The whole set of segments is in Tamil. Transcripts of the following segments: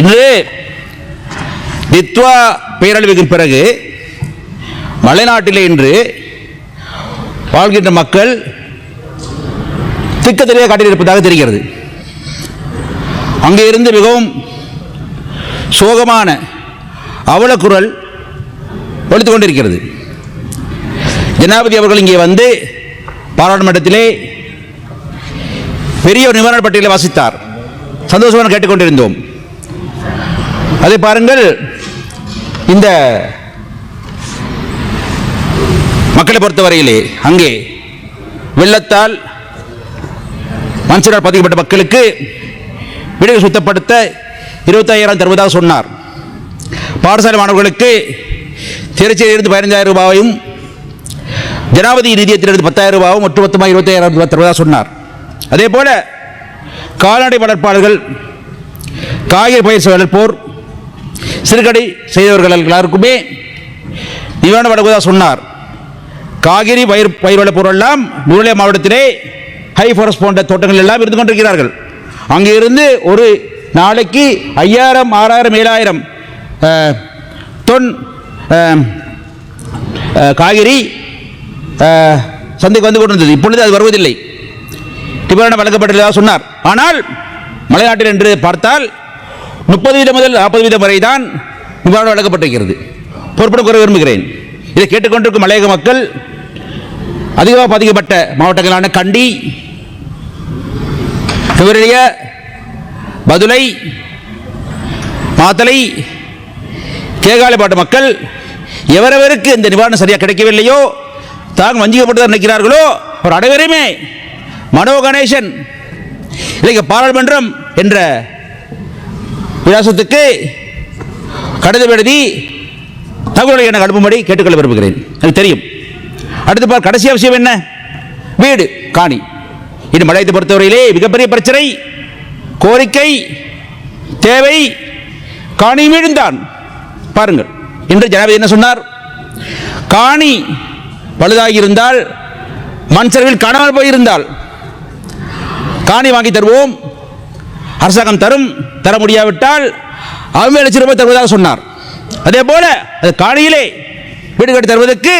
இன்று தித்வா பேரழிவுக்கு பிறகு மலைநாட்டிலே இன்று வாழ்கின்ற மக்கள் திக்கத்திலே காட்டியிருப்பதாக தெரிகிறது. அங்கே இருந்து மிகவும் சோகமான அவலக்குரல் ஒழித்துக் கொண்டிருக்கிறது. ஜனாபதி அவர்கள் இங்கே வந்து பாராளுமன்றத்திலே பெரிய ஒரு நிவாரண பட்டியலை வாசித்தார். சந்தோஷமாக கேட்டுக்கொண்டிருந்தோம் அதை பாருங்கள். இந்த மக்களை பொறுத்தவரையிலே அங்கே வெள்ளத்தால் மனுஷனால் பாதிக்கப்பட்ட மக்களுக்கு வீடுகள் சுத்தப்படுத்த இருபத்தாயிரம் தருவதாக சொன்னார். பாடசாலை மாணவர்களுக்கு திருச்சியிலிருந்து பதினஞ்சாயிரம் ரூபாயும் ஜனாபதி நிதியத்திலிருந்து பத்தாயிரம் ரூபாயும் ஒட்டுமொத்தமாக இருபத்தாயிரம் ரூபாய் தருவதாக சொன்னார். அதே போல கால்நடை வளர்ப்பாளர்கள் காய்கறி பயிர் வளர்ப்போர் சிறுகடை செய்தவர்கள் எல்லாருக்குமே நிவாரண வழங்குவதாக சொன்னார் காகிரி பயிர் பயிர் வளர்ப்போர் எல்லாம் நூலே மாவட்டத்திலே ஹை ஃபாரஸ்ட் போன்ற தோட்டங்கள் எல்லாம் இருந்து கொண்டிருக்கிறார்கள். அங்கிருந்து ஒரு நாளைக்கு ஐயாயிரம் ஆறாயிரம் ஏழாயிரம் தொன் காய்கறி சந்தைக்கு வந்து கொண்டிருந்தது. இப்பொழுது அது வருவதில்லை. நிவாரணம் வழங்கப்பட்டதாக சொன்னார். ஆனால் மலைநாட்டில் என்று பார்த்தால் முப்பது வீதம் முதல் நாற்பது வீதம் வரை தான் நிவாரணம் வழங்கப்பட்டிருக்கிறது பொறுப்பிடம் கூற விரும்புகிறேன். இதை கேட்டுக்கொண்டிருக்கும் மலையக மக்கள் அதிகமாக பாதிக்கப்பட்ட மாவட்டங்களான கண்டி விவரலிய பதுளை மாத்தலை கேகாலைப்பாட்டு மக்கள் எவரவருக்கு இந்த நிவாரணம் சரியாக கிடைக்கவில்லையோ தாங்கள் வஞ்சிக்கப்பட்டதாக நினைக்கிறார்களோ அவர் அனைவருமே மனோ கணேசன் இன்றைக்கு பாராளுமன்றம் என்ற விலாசத்துக்கு கடிதம் எழுதி தகவலை எனக்கு அனுப்பும்படி கேட்டுக்கொள்ள விரும்புகிறேன். எனக்கு தெரியும். அடுத்து பார் கடைசி அவசியம் என்ன? வீடு காணி. இது மலையத்தை பொறுத்தவரையிலே மிகப்பெரிய பிரச்சனை கோரிக்கை தேவை காணி வீடுந்தான் பாருங்கள் இன்று ஜனாபதி என்ன சொன்னார்? காணி பழுதாகி இருந்தால் மண் செலவில் காணாமல் போயிருந்தால் காணி வாங்கி தருவோம். அரசாங்கம் தரும் தர முடியாவிட்டால் ஐம்பது லட்சம் ரூபாய் தருவதாக சொன்னார். அதே போல அது காணியிலே வீடு கட்டி தருவதற்கு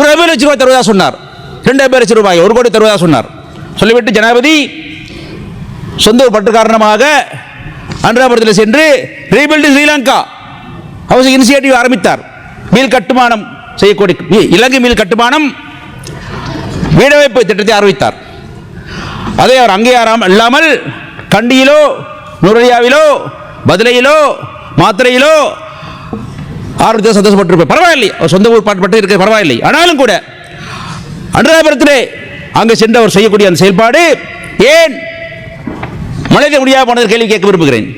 ஒரு ஐம்பது லட்சம் ரூபாய் தருவதாக சொன்னார். ரெண்டு ஐம்பது லட்சம் ரூபாய் ஒரு கோடி தருவதாக சொன்னார். சொல்லிவிட்டு ஜனாபதி சொந்த பட்டு பற்று காரணமாக அன்றாபுரத்தில் சென்று ரீபில்டு ஸ்ரீலங்கா அவசிய இனிஷியேட்டிவ் ஆரம்பித்தார். மீள் கட்டுமானம் செய்யக்கூடிய இலங்கை மீள் கட்டுமானம் வீடமைப்பு திட்டத்தை ஆரம்பித்தார் அதை அவர் அங்கீகாரம் இல்லாமல் கண்டியிலோ நுரையாவிலோ பதிலையிலோ மாத்திரையிலோ ஆரம்பித்த சந்தோஷப்பட்டிருப்பேன். பரவாயில்லை. சொந்த ஊர் பாட்டு இருக்க பரவாயில்லை. ஆனாலும் கூட அனுராபுரத்திலே அங்கு சென்று அவர் செய்யக்கூடிய அந்த செயல்பாடு ஏன் மனித முடியாத போனது கேள்வி கேட்க விரும்புகிறேன்.